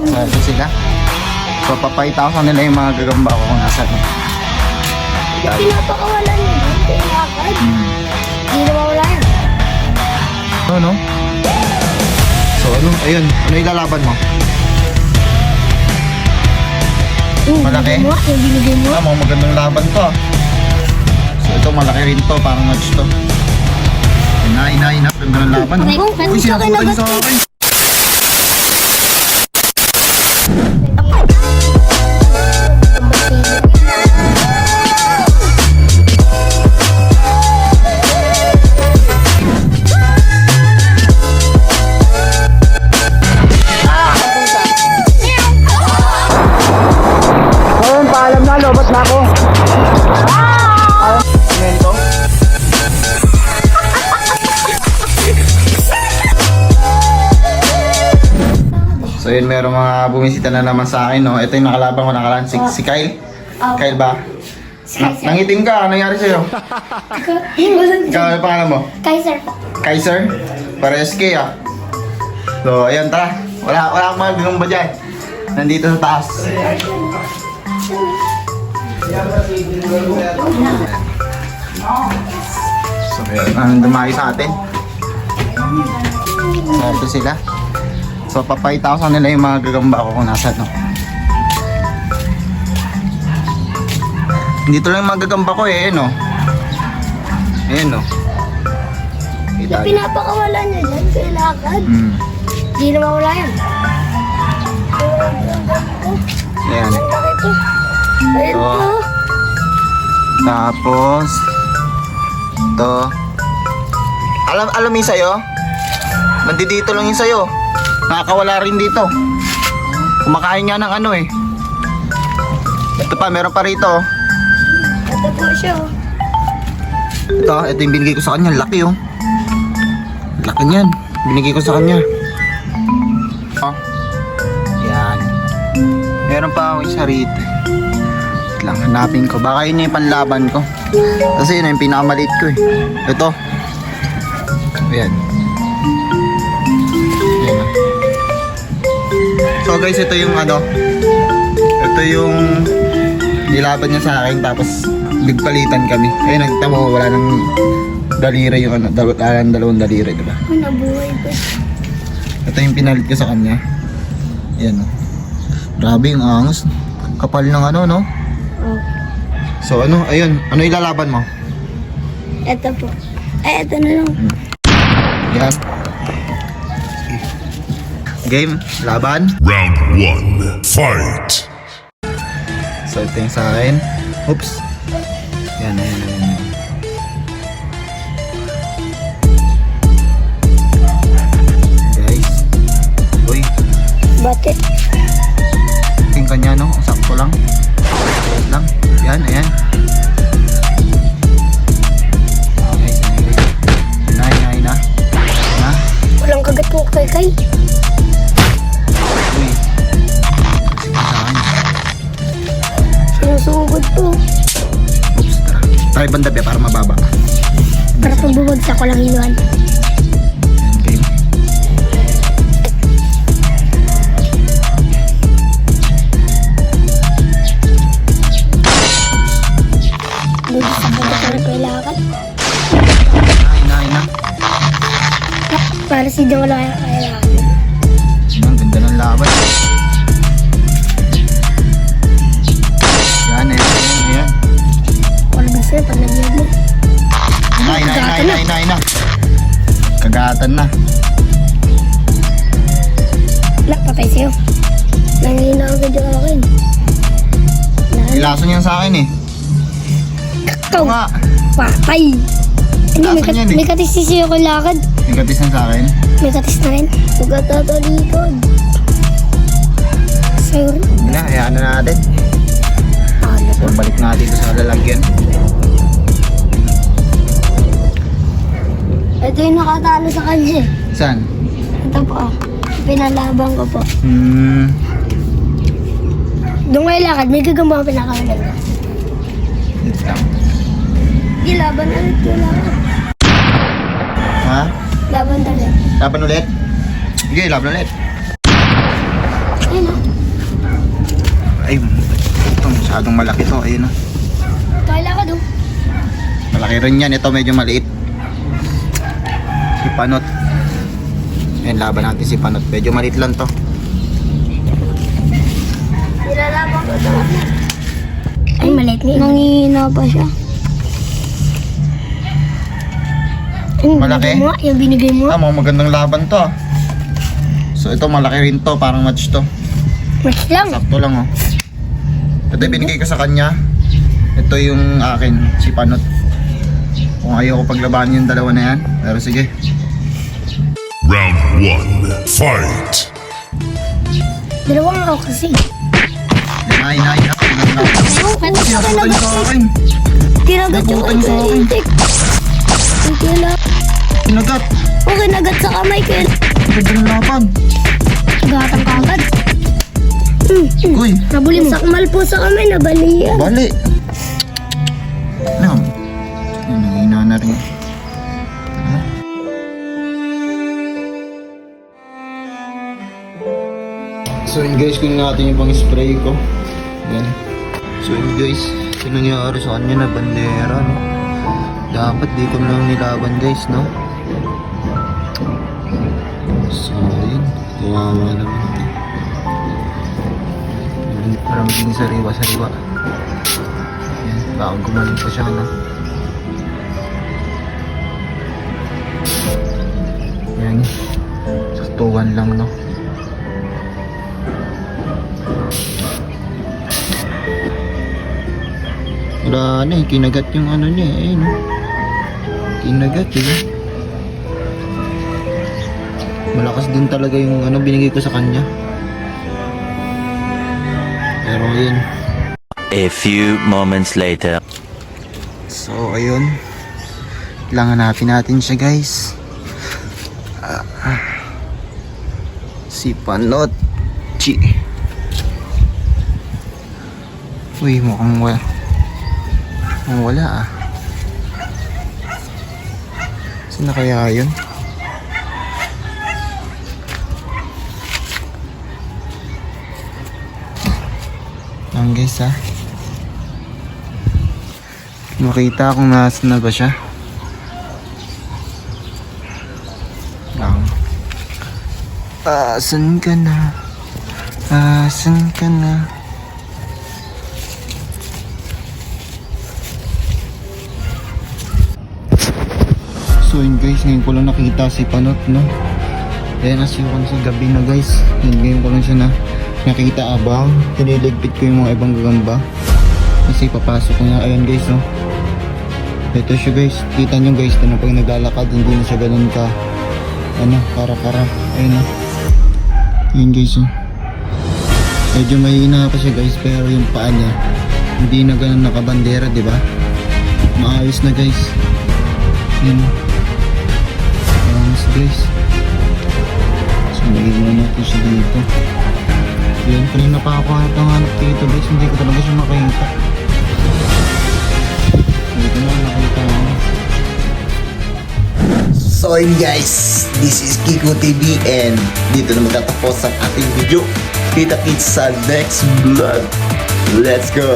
So, ito sila. So, papakita ko sa nila yung mga gagamba ko kung nasa. Pinapakawalan yun. Hmm. Hindi na mawala yan. Ano? So, ano? Ayun. Ano ilalaban mo? Yung Malaki? mo, yung binigay mo. Ah, magandang laban to. ah. So, ito malaki rin to. Parang match to. Ina, ina, ina. Ganda ng laban. Uy, sinabutan niyo sa akin. So yun, meron mga bumisita na naman sa akin, no? Ito yung nakalaban ko nakaraan, si, si Kyle. Oh. Kyle ba? Na, nangitim ka, ano nangyari sa'yo? Ikaw, ano pangalan mo? Kaiser po. Kaiser? Parehas kay ah. So, ayun, tara. Wala, wala akong mga gagamba dyan. Nandito sa taas. So, ayun, ang dumayo sa atin. So, ito sila. So, papakita ko sa nila yung mga gagamba ko kung nasa, no? Dito lang yung mga gagamba ko eh, no? Ayan, no? Kita niyo. Pinapakawalan niya dyan. Kailangan. Hmm. Hindi na mawala yan. Ayan. Laki po. Tapos, to. Alam, alam yung sa'yo? Nandito lang yung sa'yo. Nakakawala rin dito. Kumakain nga ng ano eh. Ito pa, meron pa rito. Ito po siya. oh. Ito, ito yung binigay ko sa kanya. Laki oh. Laki niyan. Binigay ko sa kanya. Oh. Yan. Meron pa ako isa rito. Wait lang, hanapin ko. Baka yun yung panlaban ko. Kasi yun yung pinakamaliit ko eh. Ito. Ayan. Ayan. So guys, ito yung ano. Ito yung nilaban niya sa akin tapos bigpalitan kami. Ayun, nakita mo wala nang daliri yung ano, dal wala nang dalawang daliri, di ba? Oh, nabuhay po. Ito yung pinalit ko sa kanya. Ayan. Grabe yung angas. Kapal ng ano, no? So ano, ayun. Ano ilalaban mo? Ito po. Ay, ito na lang. Yan. Game, laban. Round one, fight. So ito yung sa akin. Oops. Yan, ayan, ayan. ayan. Guys. Uy, Bakit? Ting kanya no, ang sakto lang. Wait lang. Yan, ayan. Guys, anyway. Na, na, na. Walang kagat po kay Kay. Uy. Sinusugod po. Oops, tara. Try banda be para mababa. Para pag bumagsak ko lang inuan. Para kailangan. Na. Para si Dong wala kailangan. Ang ganda ng laban. Yan, ayan, ayan, ayan. Wala gusto yun pag nabiyag mo. Ina, ina, ina, ina, ina, ina. Kagatan na. Wala, patay sa'yo. Nangihina agad yung akin. Ilaso niyan sa akin eh. Oo nga. Patay. Hindi, may, Lason kat yan eh. may katis si sa'yo kung lakad. Negatis na sa akin. May katis na rin. Huwag tatalikod. Sa'yo rin. Wala, hayaan na natin. Ano So, balik natin ito sa lalagyan. Ito yung nakatalo sa kanya eh. Saan? Ito po ah. Pinalaban ko po. Hmm. Doon kayo lakad, may gagamba ang pinakawalan ko. Dito lang. Di, laban ulit yung lakad. Ha? Laban ulit. Laban ulit? Sige, laban ulit. Ayun ah. Masyadong malaki to. Ayun oh. Kala ka doon. Malaki rin yan. Ito medyo maliit. Si Panot. Ayan, laban natin si Panot. Medyo maliit lang to. Nilalaban ko ito. Ay, maliit. Nangihina pa siya. Yung Malaki? binigay mo, yung binigay mo. Ah, mga magandang laban to. ah. So ito malaki rin to. Parang match to. Match lang. Sakto lang oh. Ito yung binigay ko sa kanya. Ito yung akin, si Panot. Kung ayaw ko paglabanan yung dalawa na yan. Pero sige. Round one. Fight. Dalawang ako kasi. Ay, ay, ay. Pwede sa akin Ay, agad. sa akin. Kinagat yung Nagutan sa akin. itik. Ang kila. Kinagat. O kinagat sa kamay ko. Ganda ng laban. Gatang kagad. Hmm, hmm. Uy, Nabuli mo. Sakmal po sa kamay, nabalian. bali. Ano? Nangina na rin. So yun guys, kunin natin yung pang spray ko. Yan. So yun guys, yung nangyari sa kanya na bandera, no? Dapat di ko lang nilaban guys, no? So yun, kawawa naman. Parang maging sariwa-sariwa. Yan, baka gumaling pa siya, no? Yan, saktuhan lang, no? Wala na eh, kinagat yung ano niya eh, ayun. Kinagat eh. Malakas din talaga yung ano binigay ko sa kanya. Pero ayun. A few moments later. So ayun. Kailangan hanapin natin siya guys. Ah. si Panot. Chi. Uy, mukhang wala. Mukhang wala ah. Na kaya yun? Lang guys ah. Makita kung nasa na ba siya. Lang. Asan ka na? Asan ka na? Yun guys, ngayon ko lang nakita si Panot, no? Ayan, as you can see, gabi na guys. Yun, ngayon ko lang siya na nakita abang. Tiniligpit ko yung mga ibang gagamba. Kasi papasok ko nga. Ayan guys, no? Ito siya guys. Kita nyo guys, na pag naglalakad, hindi na siya ganun ka, ano, kara-kara. Ayun no? Ayan guys, oh. Medyo mahina pa siya guys, pero yung paa niya, hindi na ganun nakabandera, ba? Maayos na guys. Yun. Guys. So, nagiging natin siya dito. Yun, kanina pa ako hanap ng hanap dito guys, hindi ko talaga siya makita. Ko na nakita ako. So yun guys, this is Kiko TV and dito na magtatapos ang ating video. Kita kits sa next vlog. Let's go!